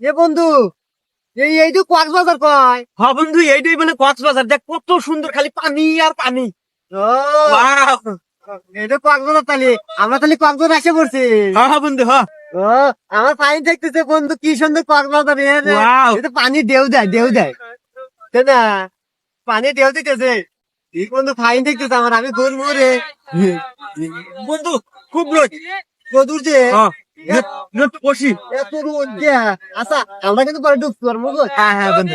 এ বন্ধু এই এইটু কক্সবাজার কয়? হ্যাঁ বন্ধু এইটাই বলে কক্সবাজার। দেখ কত সুন্দর খালি পানি আর পানি। এটা কক্সবাজার তাহলে আমরা তাহলে কক্সবাজার এসে পড়ছি। হ্যাঁ বন্ধু হ্যাঁ ও আমার পানি দেখতেছে বন্ধু কি সুন্দর কক্সবাজার! এটা পানি ঢেউ দেয় ঢেউ দেয়। তাই না? পানি ঢেউ দিতেছে। এই বন্ধু ফাইন দেখতেছে আমার আমি ঘুরবো রে। বন্ধু খুব রোদ। কদুর যে বসি। আচ্ছা আমরা কিন্তু পরে হ্যাঁ হ্যাঁ বন্ধু।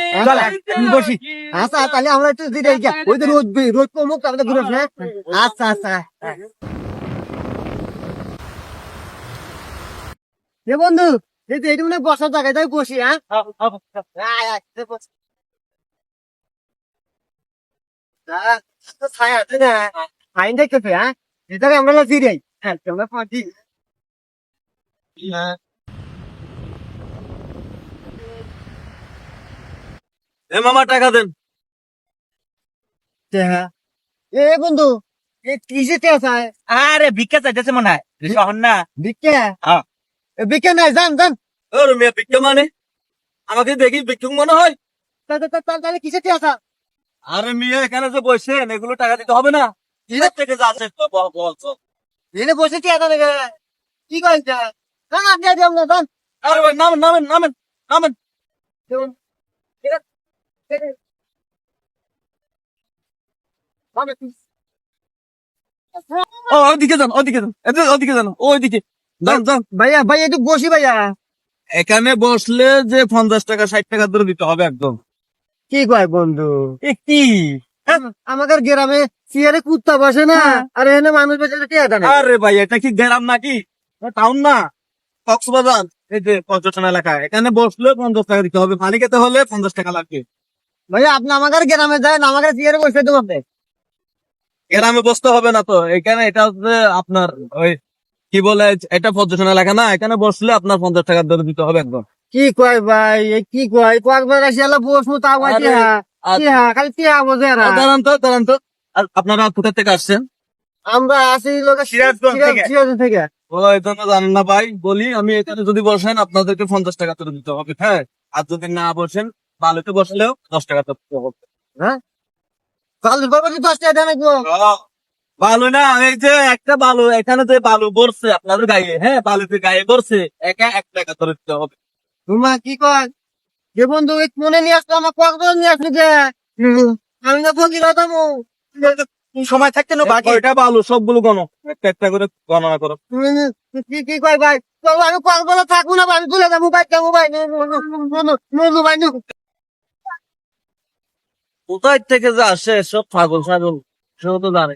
বসি। আচ্ছা তাহলে আমরা একটু দিতে ওই তো রোদ রোদ কমুক তারপরে ঘুরে হ্যাঁ? আচ্ছা আচ্ছা বন্ধু মনে বসার জায়গায় তাই বসি হ্যাঁ? ছায়া আছে না? ফাইন দেখতেছে হ্যাঁ? এটাকে আমরা ফিরাই হ্যাঁ তোমরা পাঁচি এ মামা টাকা দেন। এ বন্ধু এ কিসে আছে আরে ভিক্ষা চাইতেছে মনে হয়। শহর না। বিকে হ্যাঁ। বিকে নাই জান জান ওর মেয়ে ভিক্ষা মানে? আমাকে দেখি ভিক্ষুক মনে হয়। তা- তা- তা- কিসে আছে আরে মেয়ে এখানে যে বসেন এগুলো টাকা দিতে হবে না। কিসের থেকে যাচ্ছে তো বল বল চল। এনে বসে কি আছে কি করেন নামেন নামেন নামেন নামেন ও ওইদিকে যান ওইদিকে যান এদিকে যান ওইদিকে যান যান ভাইয়া ভাই একটু বসি ভাইয়া। এখানে বসলে যে পঞ্চাশ টাকা ষাট টাকা ধরে দিতে হবে একদম। কি কয় বন্ধু? কি? আমাদের গ্রামে চেয়ারে কুত্তা বসে না আর এখানে মানুষ বসে আরে ভাই এটা কি গ্রাম নাকি? টাউন না? কক্সবাজার এই যে পর্যটন এলাকা এখানে বসলে পঞ্চাশ টাকা দিতে হবে পানি খেতে হলে পঞ্চাশ টাকা লাগবে। ভাইয়া আপনি আমাদের গ্রামে যায় না আমাদের চেয়ারে বসে দেবো গ্রামে বসতে হবে না তো এখানে এটা হচ্ছে আপনার ওই কি বলে এটা পর্যটন এলাকা না এখানে বসলে আপনার পঞ্চাশ টাকা ধরে দিতে হবে একদম। কি কয় ভাই কি কয় কয়েকবার আসি এলা বসবো তা কয় আরে, টিয়া আর- টিয়া খালি টিয়া বোঝে দাঁড়ান তো দাঁড়ান তো। আপনারা কোথা থেকে আসছেন? আমরা আসি লোক সিরাজগঞ্জ থেকে। জানেন না ভাই বলি আমি এখানে যদি বসেন আপনাদেরকে পঞ্চাশ টাকা করে দিতে হবে হ্যাঁ? আর যদি না বসেন বালুতে বসলেও দশ টাকা দিতে হবে কাল বাবা কি দশ টাকা দেয় বালু না এই যে একটা বালু এখানে যে বালু পড়ছে আপনাদের গায়ে হ্যাঁ? বালুতে গায়ে পড়ছে একা এক টাকা করে দিতে হবে। তোমা কি কয়? যে বন্ধু মনে নিয়ে আসলো আমার কক্সবাজার নিয়ে আসলো যে? আমি না ফকির হতাম সময় থাকতে না বাকি এটা ভালো সবগুলো গণ। একটা একটা করে গণনা করো। কি কি কয় ভাই? আমি কক্সবাজার থাকব না আমি চলে যাব ভাই যাব ভাই ভাই কোথায় থেকে যে আসে সব পাগল ছাগল সেও তো জানে।